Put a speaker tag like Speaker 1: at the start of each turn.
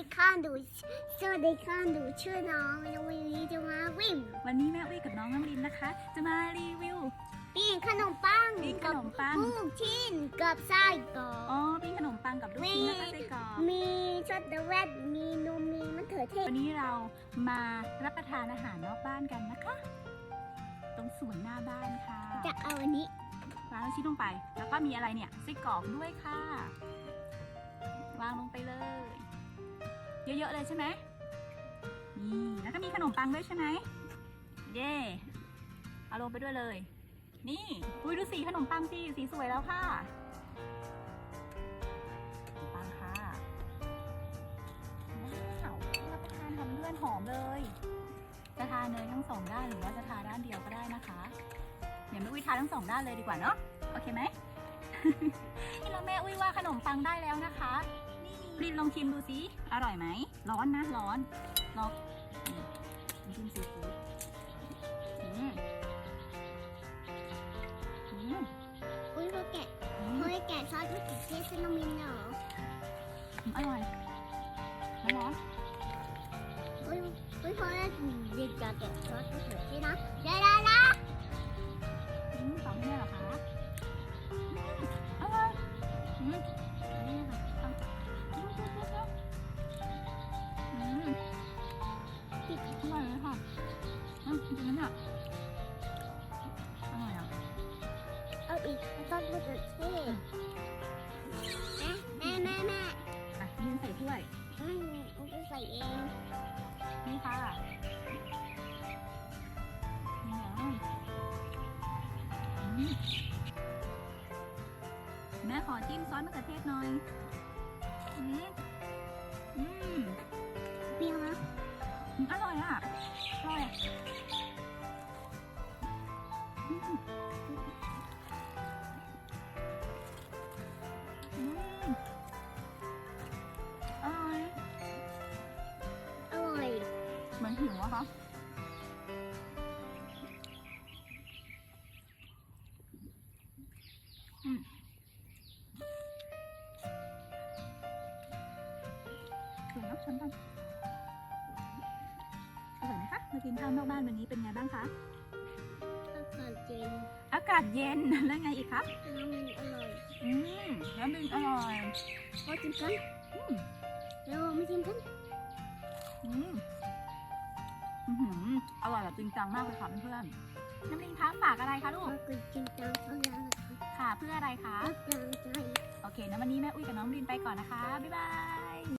Speaker 1: ดีค่ะหนูสวัสดีค่ะหนูชื่อน้องน้องวันนี้จะมาวิ่ง
Speaker 2: วันนี้แม่อุ้ยกับน้องน้ำลินนะคะ จะมารีวิว
Speaker 1: ปิ้งขนมปัง
Speaker 2: ปิ้งขนมปัง
Speaker 1: ลูกชิ้นกับไส้กรอ
Speaker 2: อ๋อกปิ้งขนมปังกับลูกชิ้นแล้วก็ไส้กรอก
Speaker 1: มีช็อกโกแลตมีนมมีมะเขือเทศ
Speaker 2: วันนี้เรามารับประทานอาหารนอกบ้านกันนะคะ ตรงสวนหน้าบ้านค่ะ
Speaker 1: จะเอาอันนี้
Speaker 2: วางลูกชิ้นลงไป แล้วก็มีอะไรเนี่ยไส้กรอกด้วยค่ะ เยอะๆเลยใช่ไหมนี่แล้วก็มีขนมปังด้วยใช่ไหมเย่เอาลงไปด้วยเลย นี่อุ้ยดูสีขนมปังสิสีสวยแล้วค่ะขนมปังค่ะว้าวรับประทานทำเลื่อนหอมเลย จะทาเนยทั้งสองด้านหรือว่าจะทาด้านเดียวก็ได้นะคะ เดี๋ยวแม่อุ้ยทาทั้งสองด้านเลยดีกว่าเนาะโอเคไหมนี่แล้วแม่อุ้ยว่าขนมปังได้แล้วนะคะ นี่ลินลองชิมดูสิ อร่อยไหม ร้อนนะ ร้อนลองนี่น้ำจิ้มซีฟู้ดอืมอืม
Speaker 1: อุ้ยพอแกะ
Speaker 2: อื
Speaker 1: พ
Speaker 2: ม
Speaker 1: อแกะซอสมะเขือเทศเซนมินเหรอ
Speaker 2: อร่อยแล้วร้อน
Speaker 1: อุ้ยอุ้ยพอแล้วเด็กจะแกะซอสมะเขือเทศนะเดี๋ยวๆนะ
Speaker 2: อืมสองเนี่ยเหรอคะี
Speaker 1: กซอสมะเขือเทศแม่แม่แม่
Speaker 2: อะยืนใส่ถ้วย
Speaker 1: อืมเอาไปใส่เอง
Speaker 2: นี่ค่ะนี่เหรออืมแม่ขอจิ้มซอสมะเขือเทศหน่อยอืมอืม
Speaker 1: เปรี้ยวนะ
Speaker 2: อร่อยอะ อร่อยอะอืม หมือนหิวอะคะอืมสวยเนอะชมกันอร่อยไหมคะ มากินข้าวนอกบ้านวันนี้เป็นไงบ้างคะ
Speaker 1: อากาศเย็น
Speaker 2: อากาศเย็น แล้วไงอีกครับ
Speaker 1: น้ำมันอร่อย
Speaker 2: อืมแล้วบินอร่อย
Speaker 1: พอจิ้มกัน
Speaker 2: อืม
Speaker 1: แล้วไม่จิ้มกัน
Speaker 2: อืม อื้อหืออร่อยแบบจริงจังมากเลยค่ะเพื่อนๆน้ำลิงคะฝากอะไรคะลู
Speaker 1: พอกกินจริงจังเท่านั้นนะคะ
Speaker 2: ค่ะเพื่ออะไรคะ
Speaker 1: รับกลางใจ
Speaker 2: โอเคนะวันนี้แม่อุ้ยกับน้องลินไปก่อนนะคะ บ๊ายบาย